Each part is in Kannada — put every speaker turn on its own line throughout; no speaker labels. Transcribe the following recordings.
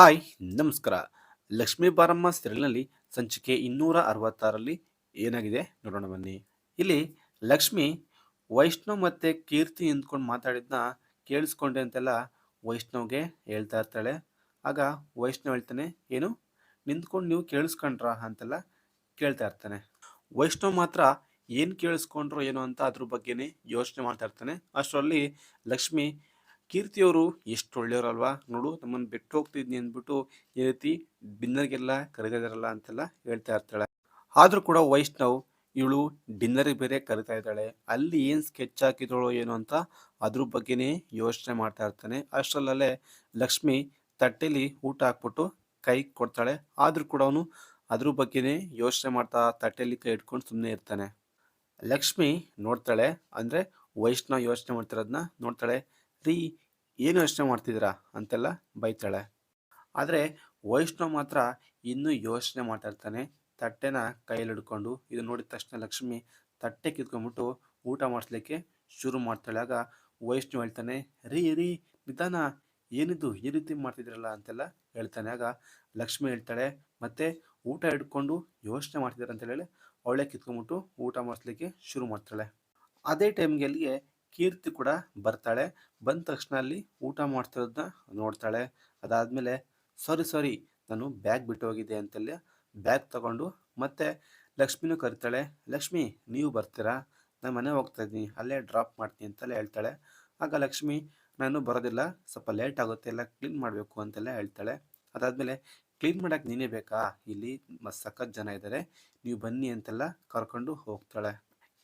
ಹಾಯ್, ನಮಸ್ಕಾರ. ಲಕ್ಷ್ಮೀ ಬಾರಮ್ಮ ಸೀರಿಯಲ್ನಲ್ಲಿ ಸಂಚಿಕೆ ಇನ್ನೂರ ಅರವತ್ತಾರಲ್ಲಿ ಏನಾಗಿದೆ ನೋಡೋಣ ಬನ್ನಿ. ಇಲ್ಲಿ ಲಕ್ಷ್ಮಿ ವೈಷ್ಣವ್ ಮತ್ತೆ ಕೀರ್ತಿ ನಿಂತ್ಕೊಂಡು ಮಾತಾಡಿದ್ನ ಕೇಳಿಸ್ಕೊಂಡೆ ಅಂತೆಲ್ಲ ವೈಷ್ಣವ್ಗೆ ಹೇಳ್ತಾ ಇರ್ತಾಳೆ. ಆಗ ವೈಷ್ಣವ್ ಹೇಳ್ತಾನೆ, ಏನು? ನಿಂತ್ಕೊಂಡು ನೀವು ಕೇಳಿಸ್ಕೊಂಡ್ರ? ಅಂತೆಲ್ಲ ಕೇಳ್ತಾ ಇರ್ತಾನೆ. ವೈಷ್ಣವ್ ಮಾತ್ರ ಏನು ಕೇಳಿಸ್ಕೊಂಡ್ರು ಏನೋ ಅಂತ ಅದ್ರ ಬಗ್ಗೆನೇ ಯೋಚನೆ ಮಾಡ್ತಾ ಇರ್ತಾನೆ. ಅಷ್ಟರಲ್ಲಿ ಲಕ್ಷ್ಮಿ ಕೀರ್ತಿಯವರು ಎಷ್ಟು ಒಳ್ಳೆಯವರಲ್ವಾ? ನೋಡು ನಮ್ಮನ್ನು ಬಿಟ್ಟು ಹೋಗ್ತಿದ್ನಿ ಅಂದ್ಬಿಟ್ಟು ಈ ರೀತಿ ಡಿನ್ನರ್ಗೆಲ್ಲ ಕರೆದಿದಾರಲ್ಲ ಅಂತೆಲ್ಲ ಹೇಳ್ತಾ ಇರ್ತಾಳೆ. ಆದರೂ ಕೂಡ ವೈಷ್ಣವ್ ಇವಳು ಡಿನ್ನರಿಗೆ ಬೇರೆ ಕರಿತಾ ಇದ್ದಾಳೆ. ಅಲ್ಲಿ ಏನು ಸ್ಕೆಚ್ ಹಾಕಿದಳು ಏನು ಅಂತ ಅದ್ರ ಬಗ್ಗೆನೇ ಯೋಚನೆ ಮಾಡ್ತಾ ಇರ್ತಾನೆ. ಅಷ್ಟರಲ್ಲೇ ಲಕ್ಷ್ಮಿ ತಟ್ಟೆಲಿ ಊಟ ಹಾಕ್ಬಿಟ್ಟು ಕೈ ಕೊಡ್ತಾಳೆ. ಆದರೂ ಕೂಡ ಅವನು ಅದ್ರ ಬಗ್ಗೆನೇ ಯೋಚನೆ ಮಾಡ್ತಾ ತಟ್ಟೆಯಲ್ಲಿ ಕೈ ಇಟ್ಕೊಂಡು ಸುಮ್ಮನೆ ಇರ್ತಾನೆ. ಲಕ್ಷ್ಮಿ ನೋಡ್ತಾಳೆ ಅಂದರೆ ವೈಷ್ಣವ್ ಯೋಚನೆ ಮಾಡ್ತಿರೋದನ್ನ ನೋಡ್ತಾಳೆ. ರೀ ಏನು ಯೋಚನೆ ಮಾಡ್ತಿದ್ದೀರಾ ಅಂತೆಲ್ಲ ಬೈತಾಳೆ. ಆದರೆ ವೈಷ್ಣವ್ ಮಾತ್ರ ಇನ್ನೂ ಯೋಚನೆ ಮಾಡ್ತಾಯಿರ್ತಾನೆ. ತಟ್ಟೆನ ಕೈಯಲ್ಲಿ ಹಿಡ್ಕೊಂಡು ಇದು ನೋಡಿದ ತಕ್ಷಣ ಲಕ್ಷ್ಮಿ ತಟ್ಟೆ ಕಿತ್ಕೊಂಡ್ಬಿಟ್ಟು ಊಟ ಮಾಡಿಸ್ಲಿಕ್ಕೆ ಶುರು ಮಾಡ್ತಾಳೆ. ಆಗ ವೈಷ್ಣವ್ ಹೇಳ್ತಾನೆ, ರೀ ರೀ, ನಿಧಾನ. ಏನಿದು, ಈ ರೀತಿ ಮಾಡ್ತಿದ್ರಲ್ಲ ಅಂತೆಲ್ಲ ಹೇಳ್ತಾನೆ. ಆಗ ಲಕ್ಷ್ಮಿ ಹೇಳ್ತಾಳೆ, ಮತ್ತೆ ಊಟ ಹಿಡ್ಕೊಂಡು ಯೋಚನೆ ಮಾಡ್ತಿದ್ದಾರೆ ಅಂತ ಹೇಳಿ ಅವಳೆ ಕಿತ್ಕೊಂಡ್ಬಿಟ್ಟು ಊಟ ಮಾಡಿಸ್ಲಿಕ್ಕೆ ಶುರು ಮಾಡ್ತಾಳೆ. ಅದೇ ಟೈಮ್ಗೆ ಅಲ್ಲಿಗೆ ಕೀರ್ತಿ ಕೂಡ ಬರ್ತಾಳೆ. ಬಂದ ತಕ್ಷಣ ಅಲ್ಲಿ ಊಟ ಮಾಡ್ತಿರೋದನ್ನ ನೋಡ್ತಾಳೆ. ಅದಾದಮೇಲೆ, ಸಾರಿ ಸಾರಿ, ನಾನು ಬ್ಯಾಗ್ ಬಿಟ್ಟು ಹೋಗಿದ್ದೆ ಅಂತಲ್ಲಿ ಬ್ಯಾಗ್ ತಗೊಂಡು ಮತ್ತೆ ಲಕ್ಷ್ಮಿನೂ ಕರಿತಾಳೆ. ಲಕ್ಷ್ಮಿ, ನೀವು ಬರ್ತೀರಾ? ನಾನು ಮನೆ ಹೋಗ್ತಾ ಇದ್ದೀನಿ. ಅಲ್ಲೇ ಡ್ರಾಪ್ ಮಾಡ್ತೀನಿ ಅಂತೆಲ್ಲ ಹೇಳ್ತಾಳೆ. ಆಗ ಲಕ್ಷ್ಮಿ, ನಾನು ಬರೋದಿಲ್ಲ. ಸ್ವಲ್ಪ ಲೇಟ್ ಆಗುತ್ತೆ. ಎಲ್ಲ ಕ್ಲೀನ್ ಮಾಡಬೇಕು ಅಂತೆಲ್ಲ ಹೇಳ್ತಾಳೆ. ಅದಾದಮೇಲೆ, ಕ್ಲೀನ್ ಮಾಡೋಕ್ಕೆ ನೀನೇ ಬೇಕಾ? ಇಲ್ಲಿ ಸಖತ್ ಜನ ಇದ್ದಾರೆ ನೀವು ಬನ್ನಿ ಅಂತೆಲ್ಲ ಕರ್ಕೊಂಡು ಹೋಗ್ತಾಳೆ.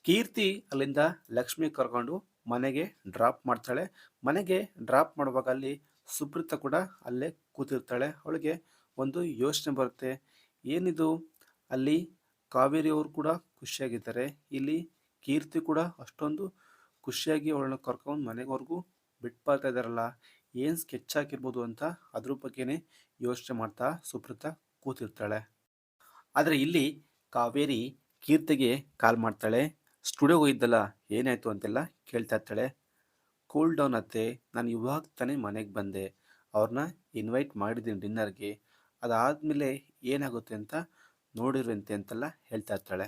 ಕೀರ್ತಿ ಅಲ್ಲಿಂದ ಲಕ್ಷ್ಮಿ ಕರ್ಕೊಂಡು ಮನೆಗೆ ಡ್ರಾಪ್ ಮಾಡ್ತಾಳೆ. ಮನೆಗೆ ಡ್ರಾಪ್ ಮಾಡುವಾಗ ಅಲ್ಲಿ ಸುಪ್ರೀತ ಕೂಡ ಅಲ್ಲೇ ಕೂತಿರ್ತಾಳೆ. ಅವಳಿಗೆ ಒಂದು ಯೋಚನೆ ಬರುತ್ತೆ. ಏನಿದು? ಅಲ್ಲಿ ಕಾವೇರಿಯವರು ಕೂಡ ಖುಷಿಯಾಗಿದ್ದಾರೆ. ಇಲ್ಲಿ ಕೀರ್ತಿ ಕೂಡ ಅಷ್ಟೊಂದು ಖುಷಿಯಾಗಿ ಅವಳನ್ನ ಕರ್ಕೊಂಡು ಮನೆವರೆಗೂ ಬಿಟ್ಟು ಬರ್ತಾ ಇದ್ದಾರಲ್ಲ, ಏನು ಸ್ಕೆಚ್ ಹಾಕಿರ್ಬೋದು ಅಂತ ಅದ್ರ ಬಗ್ಗೆನೇ ಯೋಚನೆ ಮಾಡ್ತಾ ಸುಪ್ರೀತ ಕೂತಿರ್ತಾಳೆ. ಆದರೆ ಇಲ್ಲಿ ಕಾವೇರಿ ಕೀರ್ತಿಗೆ ಕಾಲ್ ಮಾಡ್ತಾಳೆ. ಸ್ಟುಡಿಯೋಗೆ ಹೋಗಿದ್ದಲ್ಲ, ಏನಾಯಿತು ಅಂತೆಲ್ಲ ಕೇಳ್ತಾ ಇರ್ತಾಳೆ. ಕೂಲ್ ಡೌನ್ ಅತ್ತೆ, ನಾನು ಇವಾಗ ತಾನೇ ಮನೆಗೆ ಬಂದೆ. ಅವ್ರನ್ನ ಇನ್ವೈಟ್ ಮಾಡಿದ್ದೀನಿ ಡಿನ್ನರ್ಗೆ ಅದಾದಮೇಲೆ ಏನಾಗುತ್ತೆ ಅಂತ ನೋಡಿರುವಂತೆ ಅಂತೆಲ್ಲ ಹೇಳ್ತಾ ಇರ್ತಾಳೆ.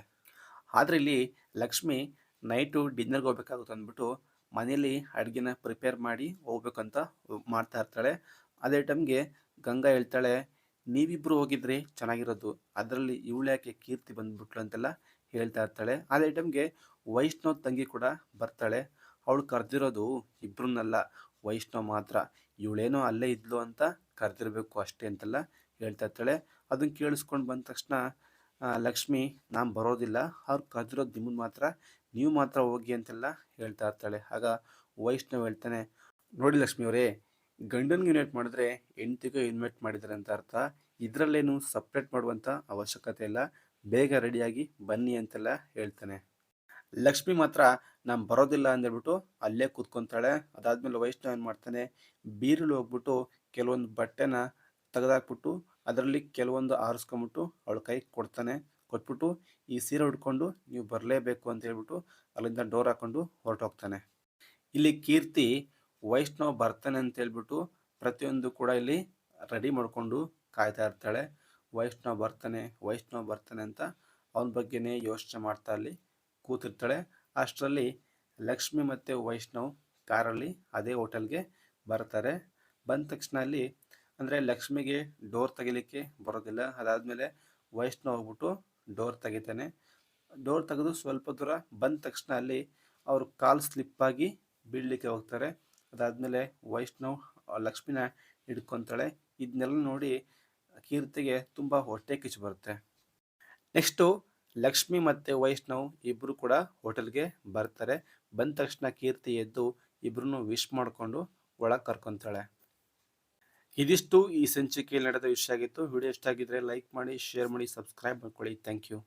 ಆದರೆ ಇಲ್ಲಿ ಲಕ್ಷ್ಮಿ ನೈಟು ಡಿನ್ನರ್ಗೆ ಹೋಗ್ಬೇಕಾಗುತ್ತೆ ಅಂದ್ಬಿಟ್ಟು ಮನೆಯಲ್ಲಿ ಅಡುಗೆನ ಪ್ರಿಪೇರ್ ಮಾಡಿ ಹೋಗ್ಬೇಕಂತ ಮಾಡ್ತಾ ಇರ್ತಾಳೆ. ಅದೇ ಟೈಮ್ಗೆ ಗಂಗಾ ಹೇಳ್ತಾಳೆ ನೀವಿಬ್ಬರು ಹೋಗಿದ್ರೆ ಚೆನ್ನಾಗಿರೋದು. ಅದರಲ್ಲಿ ಇವಳು ಯಾಕೆ ಕೀರ್ತಿ ಬಂದ್ಬಿಟ್ಲು ಅಂತೆಲ್ಲ ಹೇಳ್ತಾ ಇರ್ತಾಳೆ. ಅದೇ ಟೈಮ್ಗೆ ವೈಷ್ಣವ್ ತಂಗಿ ಕೂಡ ಬರ್ತಾಳೆ. ಅವಳು ಕರೆದಿರೋದು ಇಬ್ರನ್ನಲ್ಲ. ವೈಷ್ಣವ್ ಮಾತ್ರ. ಇವಳೇನೋ ಅಲ್ಲೇ ಇದ್ಲು ಅಂತ ಕರೆದಿರಬೇಕು ಅಷ್ಟೇ ಅಂತೆಲ್ಲ ಹೇಳ್ತಾ ಇರ್ತಾಳೆ. ಅದನ್ನು ಕೇಳಿಸ್ಕೊಂಡು ಬಂದ ತಕ್ಷಣ ಲಕ್ಷ್ಮಿ, ನಾನು ಬರೋದಿಲ್ಲ. ಅವ್ರು ಕರೆದಿರೋದು ನಿಮ್ಮನ್ನು ಮಾತ್ರ. ನೀವು ಮಾತ್ರ ಹೋಗಿ ಅಂತೆಲ್ಲ ಹೇಳ್ತಾ ಇರ್ತಾಳೆ. ಆಗ ವೈಷ್ಣವ್ ಹೇಳ್ತಾನೆ, ನೋಡಿ ಲಕ್ಷ್ಮಿ ಅವರೇ, ಗಂಡನಿಗೆ ಇನ್ವೈಟ್ ಮಾಡಿದ್ರೆ ಹೆಂಡತಿಗೂ ಇನ್ವೈಟ್ ಮಾಡಿದ್ದಾರೆ ಅಂತ ಅರ್ಥ. ಇದರಲ್ಲೇನು ಸಪ್ರೇಟ್ ಮಾಡುವಂಥ ಅವಶ್ಯಕತೆ ಇಲ್ಲ. ಬೇಗ ರೆಡಿಯಾಗಿ ಬನ್ನಿ ಅಂತೆಲ್ಲ ಹೇಳ್ತಾನೆ. ಲಕ್ಷ್ಮಿ ಮಾತ್ರ ನಾನು ಬರೋದಿಲ್ಲ ಅಂದೇಳ್ಬಿಟ್ಟು ಅಲ್ಲೇ ಕೂತ್ಕೊಂತಾಳೆ. ಅದಾದ್ಮೇಲೆ ವೈಷ್ಣವ್ ಏನು ಮಾಡ್ತಾನೆ ಬೀರಲ್ಲಿ ಹೋಗ್ಬಿಟ್ಟು ಕೆಲವೊಂದು ಬಟ್ಟೆನ ತೆಗೆದಾಕ್ಬಿಟ್ಟು ಅದರಲ್ಲಿ ಕೆಲವೊಂದು ಆರಿಸ್ಕೊಂಬಿಟ್ಟು ಅವಳ ಕೈ ಕೊಡ್ತಾನೆ. ಕೊಟ್ಬಿಟ್ಟು ಈ ಸೀರೆ ಉಟ್ಕೊಂಡು ನೀವು ಬರಲೇಬೇಕು ಅಂತ ಹೇಳ್ಬಿಟ್ಟು ಅಲ್ಲಿಂದ ಡೋರ್ ಹಾಕೊಂಡು ಹೊರಟೋಗ್ತಾನೆ. ಇಲ್ಲಿ ಕೀರ್ತಿ ವೈಷ್ಣವ್ ಬರ್ತಾನೆ ಅಂತ ಹೇಳ್ಬಿಟ್ಟು ಪ್ರತಿಯೊಂದು ಕೂಡ ಇಲ್ಲಿ ರೆಡಿ ಮಾಡಿಕೊಂಡು ಕಾಯ್ತಾ ಇರ್ತಾಳೆ. ವೈಷ್ಣವ್ ಬರ್ತಾನೆ, ವೈಷ್ಣವ ಬರ್ತಾನೆ ಅಂತ ಅವನ ಬಗ್ಗೆನೇ ಯೋಚನೆ ಮಾಡ್ತಾ ಅಲ್ಲಿ ಕೂತಿರ್ತಾಳೆ. ಅಷ್ಟರಲ್ಲಿ ಲಕ್ಷ್ಮಿ ಮತ್ತು ವೈಷ್ಣವ್ ಕಾರಲ್ಲಿ ಅದೇ ಹೋಟೆಲ್ಗೆ ಬರ್ತಾರೆ. ಬಂದ ತಕ್ಷಣ ಅಲ್ಲಿ ಅಂದರೆ ಲಕ್ಷ್ಮಿಗೆ ಡೋರ್ ತೆಗಿಲಿಕ್ಕೆ ಬರೋದಿಲ್ಲ. ಅದಾದಮೇಲೆ ವೈಷ್ಣವ್ ಹೋಗ್ಬಿಟ್ಟು ಡೋರ್ ತೆಗಿತಾನೆ. ಡೋರ್ ತೆಗೆದು ಸ್ವಲ್ಪ ದೂರ ಬಂದ ತಕ್ಷಣ ಅಲ್ಲಿ ಅವರು ಕಾಲು ಸ್ಲಿಪ್ಪಾಗಿ ಬೀಳಲಿಕ್ಕೆ ಹೋಗ್ತಾರೆ. ಅದಾದಮೇಲೆ ವೈಷ್ಣವ್ ಲಕ್ಷ್ಮಿನ ಹಿಡ್ಕೊತಾಳೆ. ಇದನ್ನೆಲ್ಲ ನೋಡಿ ಕೀರ್ತಿಗೆ ತುಂಬ ಹೊಟ್ಟೆ ಕಿಚ್ಚು ಬರುತ್ತೆ. ನೆಕ್ಸ್ಟು ಲಕ್ಷ್ಮಿ ಮತ್ತು ವೈಷ್ಣವ್ ಇಬ್ಬರು ಕೂಡ ಹೋಟೆಲ್ಗೆ ಬರ್ತಾರೆ. ಬಂದ ತಕ್ಷಣ ಕೀರ್ತಿ ಎದ್ದು ಇಬ್ಬರನ್ನು ವಿಶ್ ಮಾಡಿಕೊಂಡು ಒಳಗೆ ಕರ್ಕೊತಾಳೆ. ಇದಿಷ್ಟು ಈ ಸಂಚಿಕೆಯಲ್ಲಿ ನಡೆದ ವಿಷಯ ಆಗಿತ್ತು. ವಿಡಿಯೋ ಇಷ್ಟ ಆಗಿದ್ರೆ ಲೈಕ್ ಮಾಡಿ ಶೇರ್ ಮಾಡಿ ಸಬ್ಸ್ಕ್ರೈಬ್ ಮಾಡ್ಕೊಳ್ಳಿ. Thank you